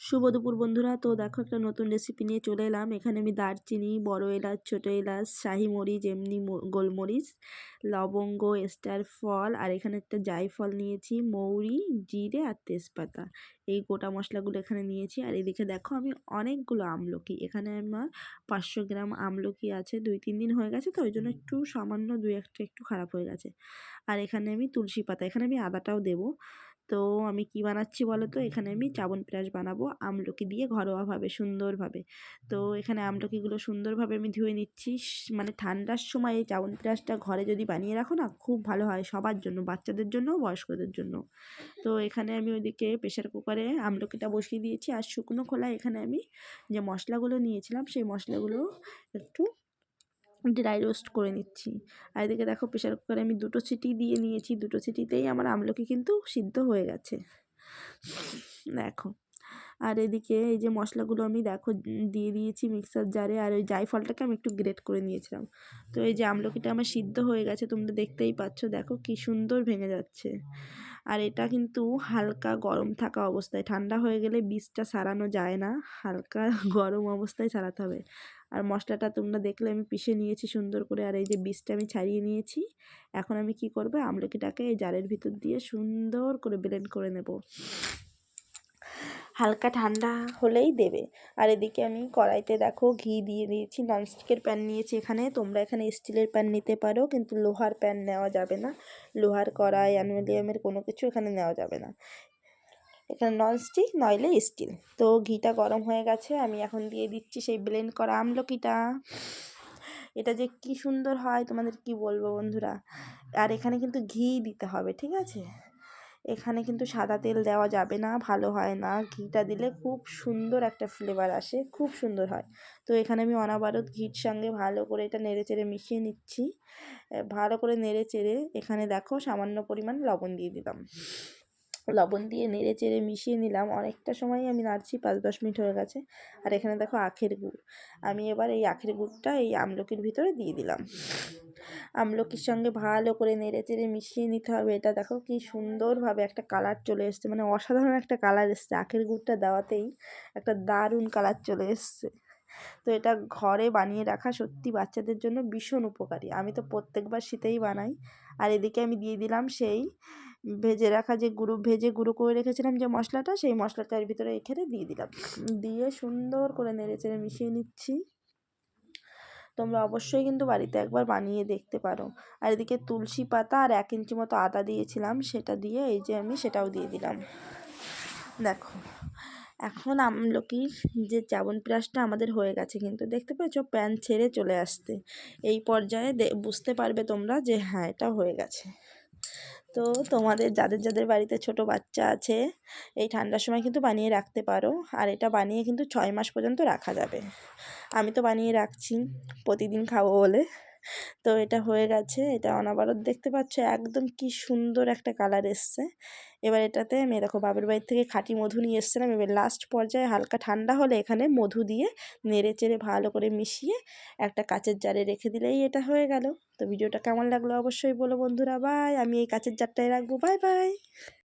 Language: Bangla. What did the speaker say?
শুভ দুপুর বন্ধুরা। তো দেখো একটা নতুন রেসিপি নিয়ে চলে এলাম। এখানে আমি দারচিনি, বড় এলাচ, ছোটো এলাচ, শাহি মরিচ, এমনি গোলমরিচ, লবঙ্গ স্টার ফল, আর এখানে একটা জায়ফল নিয়েছি, মৌরি, জিরে আর তেজপাতা। এই গোটা মশলাগুলো এখানে নিয়েছি। আর এদিকে দেখো আমি অনেকগুলো আমলকি। এখানে আমার পাঁচশো গ্রাম আমলকি আছে। দুই, তিন দিন হয়ে গেছে তো, ওই জন্য একটু সামান্য দুই একটা একটু খারাপ হয়ে গেছে। আর এখানে আমি তুলসী পাতা, এখানে আমি আদাটাও দেবো। তো আমি কি বানাচ্ছি বলো তো এখানে আমি চাবন প্রাশ বানাবো, আমলকি দিয়ে ঘরোয়াভাবে, সুন্দরভাবে। তো এখানে আমলকিগুলো সুন্দরভাবে আমি ধুয়ে নিচ্ছি। মানে ঠান্ডার সময় এই চাবন প্রাশটা ঘরে যদি বানিয়ে রাখো না, খুব ভালো হয় সবার জন্য, বাচ্চাদের জন্য, বয়স্কদের জন্য। তো এখানে আমি ওইদিকে প্রেশার কুকারে আমলকিটা বসিয়ে দিয়েছি আর শুকনো খোলা এখানে আমি যে মশলাগুলো নিয়েছিলাম, সেই মশলাগুলো একটু ড্রাই রোস্ট করে নিচ্ছি। আর এদিকে দেখো প্রেশার কুকারে আমি দুটো সিটি দিয়ে নিয়েছি, দুটো সিটিতেই আমার আমলকি কিন্তু সিদ্ধ হয়ে গেছে। দেখো, আর এদিকে এই যে মশলাগুলো আমি দেখো দিয়ে দিয়েছি মিক্সার জারে আর ওই জায়ফলটাকে আমি একটু গ্রেট করে নিয়েছিলাম। তো এই যে আমলকিটা আমার সিদ্ধ হয়ে গেছে, তোমরা দেখতেই পাচ্ছ, দেখো কি সুন্দর ভেঙে যাচ্ছে। আর এটা কিন্তু হালকা গরম থাকা অবস্থায়। ঠান্ডা হয়ে গেলে বীজটা সারানো যায় না। হালকা গরম অবস্থায় সারাতে হবে। আর মশলাটা তোমরা দেখলে আমি পিষে নিয়েছি সুন্দর করে। আর এই যে বীজটা আমি ছাড়িয়ে নিয়েছি, এখন আমি কি করব? আমলকিটাকে এই জারের ভিতর দিয়ে সুন্দর করে ব্লেন্ড করে নেব। হালকা ঠান্ডা হলেই দেবে। আর এদিকে আমি কড়াইতে দেখো ঘি দিয়ে দিয়েছি ননস্টিকের প্যান নিয়েছি এখানে। তোমরা এখানে স্টিলের প্যান নিতে পারো, কিন্তু লোহার প্যান নেওয়া যাবে না। লোহার কড়াই, অ্যালুমিনিয়ামের কোনো কিছু এখানে নেওয়া যাবে না। এখানে ননস্টিক নইলে স্টিল তো ঘিটা গরম হয়ে গেছে, আমি এখন দিয়ে দিচ্ছি সেই ব্লেন্ড করা আমলকিটা। এটা যে কি সুন্দর হয়, তোমাদের কি বলব বন্ধুরা? আর এখানে কিন্তু ঘি দিতে হবে, ঠিক আছে? এখানে কিন্তু সাদা তেল দেওয়া যাবে না, ভালো হয় না। ঘিটা দিলে খুব সুন্দর একটা ফ্লেভার আসে, খুব সুন্দর হয়। তো এখানে আমি অনাবারত ঘির সঙ্গে ভালো করে এটা নেড়ে চেড়ে মিশিয়ে নিচ্ছি। ভালো করে নেড়ে চেড়ে এখানে দেখো সামান্য পরিমাণ লবণ দিয়ে দিলাম। লবণ দিয়ে নেড়ে চেড়ে মিশিয়ে নিলাম। অনেকটা সময় আমি নাড়ছি, পাঁচ দশ মিনিট হয়ে গেছে। আর এখানে দেখো আখের গুড়। আমি এবার এই আখের গুড়টা এই আমলকির ভিতরে দিয়ে দিলাম। আমলকির সঙ্গে ভালো করে নেড়ে চেড়ে মিশিয়ে নিতে হবে। এটা দেখো কি সুন্দরভাবে একটা কালার চলে এসছে। মানে অসাধারণ একটা কালার এসছে। আখের গুড়টা দেওয়াতেই একটা দারুণ কালার চলে এসছে। তো এটা ঘরে বানিয়ে রাখা সত্যি বাচ্চাদের জন্য ভীষণ উপকারী। আমি তো প্রত্যেকবার শীতেই বানাই। আর এদিকে আমি দিয়ে দিলাম সেই ভেজে রাখা যে গুঁড়ো, ভেজে গুঁড়ো করে রেখেছিলাম যে মশলাটা, সেই মশলাটার ভিতরে এখানে দিয়ে দিলাম। দিয়ে সুন্দর করে নেড়ে চেড়ে মিশিয়ে নিচ্ছি। তোমরা অবশ্যই কিন্তু বাড়িতে একবার বানিয়ে দেখতে পারো। আর এদিকে তুলসী পাতা আর এক ইঞ্চি মতো আদা দিয়েছিলাম, সেটা দিয়ে এই যে আমি সেটাও দিয়ে দিলাম। দেখো, এখন আমলকির যে চাবনপ্রাশটা আমাদের হয়ে গেছে কিন্তু, দেখতে পাচ্ছ প্যান ছেড়ে চলে আসতে এই পর্যায়ে বুঝতে পারবে তোমরা যে হ্যাঁ এটা হয়ে গেছে। তো তোমাদের, যাদের যাদের বাড়িতে ছোট বাচ্চা আছে, এই ঠান্ডার সময় কিন্তু বানিয়ে রাখতে পারো। আর এটা বানিয়ে কিন্তু ছয় মাস পর্যন্ত রাখা যাবে। আমি তো বানিয়ে রাখছি, প্রতিদিন খাব বলে। তো এটা হয়ে গেছে, এটা অনাবারত দেখতে পাচ্ছ, একদম কি সুন্দর একটা কালার এসছে। এবার এটাতে আমি দেখো বাপের বাড়ির থেকে খাঁটি মধু নিয়ে এসছিলাম, এবার লাস্ট পর্যায়ে হালকা ঠান্ডা হলে এখানে মধু দিয়ে নেড়ে চেড়ে ভালো করে মিশিয়ে একটা কাচের জারে রেখে দিলেই এটা হয়ে গেল। তো ভিডিওটা কেমন লাগল অবশ্যই বলো বন্ধুরা বাই আমি এই কাচের জারটায় রাখব বাই বাই